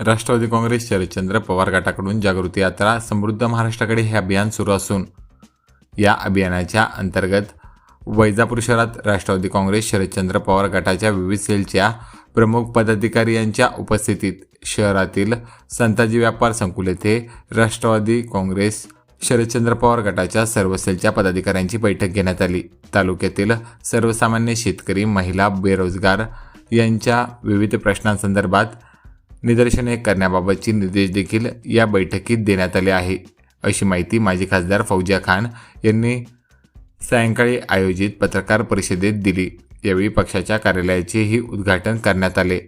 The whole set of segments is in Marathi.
राष्ट्रवादी काँग्रेस शरदचंद्र पवार गटाकडून जागृती यात्रा समृद्ध महाराष्ट्राकडे हे अभियान सुरू असून या अभियानाच्या अंतर्गत वैजापूर शहरात राष्ट्रवादी काँग्रेस शरदचंद्र पवार गटाच्या विविध सेलच्या प्रमुख पदाधिकारी यांच्या उपस्थितीत शहरातील संताजी व्यापार संकुल येथे राष्ट्रवादी काँग्रेस शरदचंद्र पवार गटाच्या सर्व सेलच्या पदाधिकाऱ्यांची बैठक घेण्यात आली. तालुक्यातील सर्वसामान्य शेतकरी महिला बेरोजगार यांच्या विविध प्रश्नांसंदर्भात निदर्शने करण्याबाबतचे निर्देश देखील या बैठकीत देण्यात आले आहे. अशी माहिती माजी खासदार फौजिया खान यांनी सायंकाळी आयोजित पत्रकार परिषदेत दिली. यावेळी पक्षाच्या कार्यालयाचेही उद्घाटन करण्यात आले.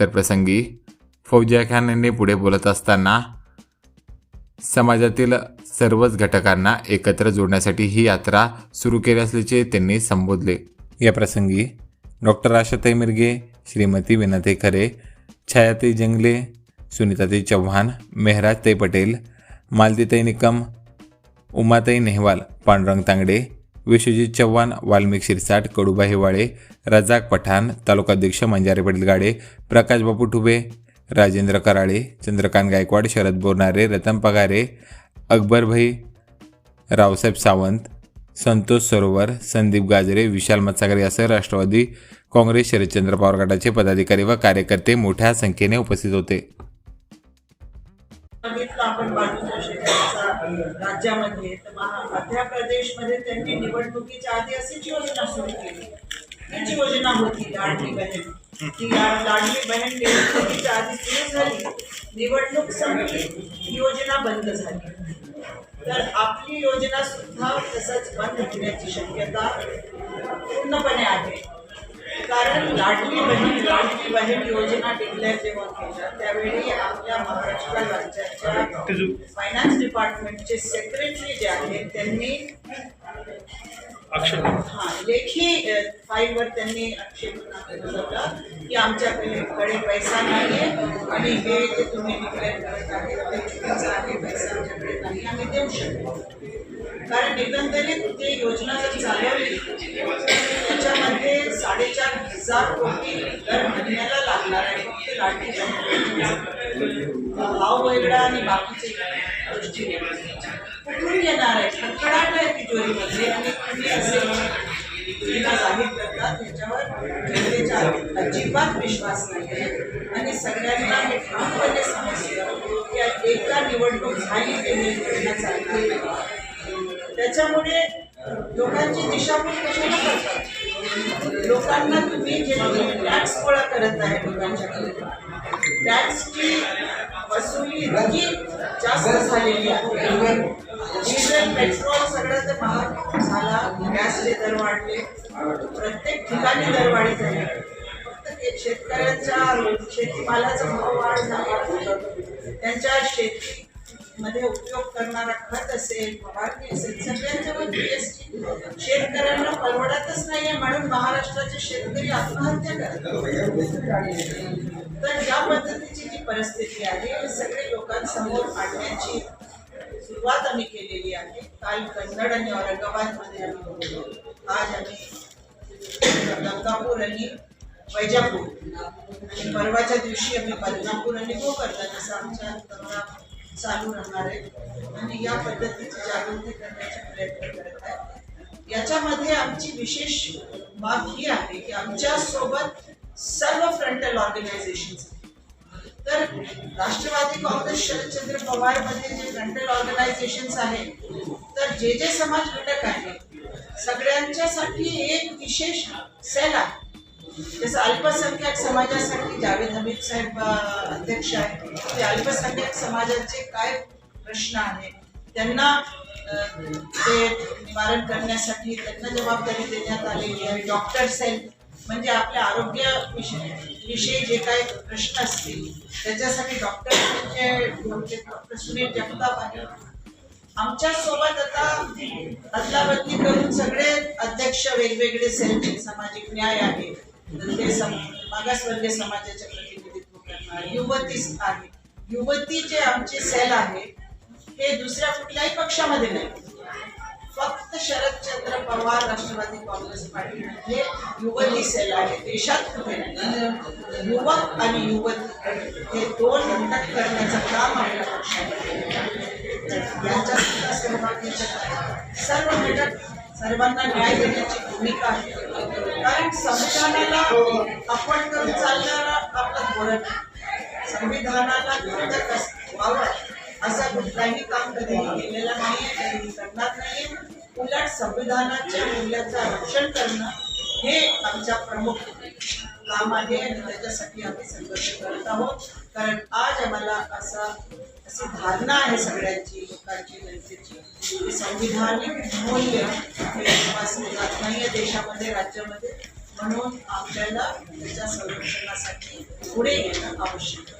तर प्रसंगी फौजिया खान यांनी पुढे बोलत असताना समाजातील सर्वच घटकांना एकत्र जोडण्यासाठी ही यात्रा सुरू केली असल्याचे त्यांनी संबोधले. या प्रसंगी डॉक्टर आशाताई मिरगे श्रीमती विनाते खरे छायाताई जंगले सुनीताताई चव्हाण मेहराजताई पटेल मालतीताई निकम उमाताई नेहवाल पांडुरंग तांगडे विश्वजित चव्हाण वाल्मिक शिरसाट कडुबा हिवाळे रजाक पठाण तालुकाध्यक्ष मंजारे पाटील गाडे प्रकाश बापू ठुबे राजेंद्र कराळे चंद्रकांत गायकवाड शरद बोरनारे रतन पगारे अकबरभाई रावसाहेब सावंत संतोष सरोवर संदीप गाजरे विशाल मत्सागर यासह राष्ट्रवादी काँग्रेस शरदचंद्र पवार गटाचे पदाधिकारी व कार्यकर्ते मोठ्या संख्येने उपस्थित होते. आपण बाजूच्या राज्यामध्ये मध्य प्रदेशमध्ये त्यांनी निवडणुकीच्या आधी अशीच योजना सुरू केली. योजना होती लाडली बहीण. ती लाडली बहीण निवडणुकीच्या आधी सुरू झाली. निवडणूक संपली ही योजना बंद झाली. तर आपली योजना सुद्धा तसंच बंद होण्याची शक्यता पूर्णपणे आहे. कारण लाडली बहीण लाडली बहीण योजना डिक्लेअर जेव्हा केल्या त्यावेळी आपल्या महाराष्ट्र राज्याच्या फायनान्स डिपार्टमेंटचे सेक्रेटरी जे आहेत त्यांनी लेखी फाईलवर त्यांनी आक्षेप होता की आमच्याकडे कडे पैसा नाहीये आणि हे जे तुम्ही डिक्लेअर करत आहे ते चुकीचं आहे पैसा आमच्याकडे नाही आम्ही देऊ शकतो. कारण एकंदरीत ते योजना जर चालवली त्याच्यामध्ये साडेचार हजार कोटी दर महिन्याला लागणार आहे फक्त लाडकी भाव वेगळा आणि बाकीचे गोष्टी योजना जाहीर करतात त्याच्यावर जनतेचा अजिबात विश्वास नाही आहे आणि सगळ्यांना हे ठामपणे समजलं की एकदा निवडणूक झाली ते ही चालली त्याच्यामुळे लोकांची दिशाभूल कशाला करतात लोकांना तुम्ही जे टॅक्स गोळा करत आहे लोकांच्याकडे टॅक्सची वसुली इतकी जास्त झालेली आहे. प्रत्येक दरवाढी झाली फक्त शेतकऱ्यांच्या शेतीमालाचा भाव वाढ झाला त्यांच्या शेती मध्ये उपयोग करणारा खत असेल फवारणी असेल सगळ्यांच्यावर जीएसटी शेतकऱ्यांना परवडतच नाहीये म्हणून महाराष्ट्राचे शेतकरी आत्महत्या करतात. तर या पद्धतीची जी परिस्थिती आहे हे सगळे लोकांसमोर आणण्याची सुरुवात आम्ही केलेली आहे. काल कन्नड आणि औरंगाबादमध्ये आम्ही आज आम्ही गंगापूर आणि वैजापूर. आणि परवाच्या दिवशी आम्ही बदनापूर आणि गोकर्णा असं आमच्या दौरा चालू राहणार आहे. आणि या पद्धतीची जागृती करण्याचा प्रयत्न करत आहे. याच्यामध्ये आमची विशेष बाब ही आहे की आमच्यासोबत सर्व फ्रंटल ऑर्गनायझेशन तर राष्ट्रवादी काँग्रेस शरदचंद्र पवारमध्ये जे फ्रंटल ऑर्गनायझेशन आहेत तर जे जे समाज घटक आहेत सगळ्यांच्यासाठी एक विशेष सेल आहे. जसं अल्पसंख्याक समाजासाठी जावेद हमीद साहेब अध्यक्ष आहेत. ते अल्पसंख्याक समाजाचे काय प्रश्न आहेत? त्यांना ते निवारण करण्यासाठी त्यांना जबाबदारी देण्यात आलेली आहे. डॉक्टर सेल म्हणजे आपल्या आरोग्य विषय विषयी जे काही प्रश्न असतील त्याच्यासाठी डॉक्टर डॉक्टर सुनील जगताप आहेत. आमच्यासोबत आता अदलाबदली करून सगळे अध्यक्ष वेगवेगळे सेल सामाजिक न्याय आहे. ते सम- मागासवर्गीय समाजाचे प्रतिनिधित्व करणार युवती आहे युवती जे आमचे सेल आहे हे दुसऱ्या कुठल्याही पक्षामध्ये नाही. फक्त शरदचंद्र पवार राष्ट्रवादी काँग्रेस पार्टी हे युवती सेल आहे. देशात कुठे नाही. युवक आणि युवती हे दोन घटक करण्याचं काम आपल्या पक्षामध्ये यांच्या सर्व घटक सर्वांना न्याय देण्याची भूमिका आहे कारण संविधानाला आपण करून चालणारा आपलं धोरण संविधानाला घटक व्हावं असं कुठलाही काम कधीही केलेलं नाही कधीही करणार नाही उलट संविधानाच्या मूल्याचं रक्षण करणं हे आमच्या प्रमुख काम आहे आणि त्याच्यासाठी आम्ही संघर्ष करत आहोत. कारण आज आम्हाला असा अशी धारणा आहे सगळ्यांची लोकांची जनतेची की संविधानिक मूल्य हे जात नाही देशामध्ये राज्यामध्ये. म्हणून आपल्याला त्याच्या संरक्षणासाठी पुढे येणं आवश्यक.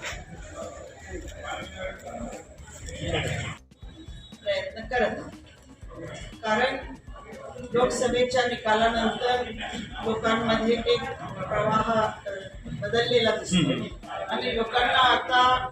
प्रयत्न करत. कारण लोकसभेच्या निकालानंतर लोकांमध्ये एक प्रवाह बदललेला दिसतो आणि लोकांना आता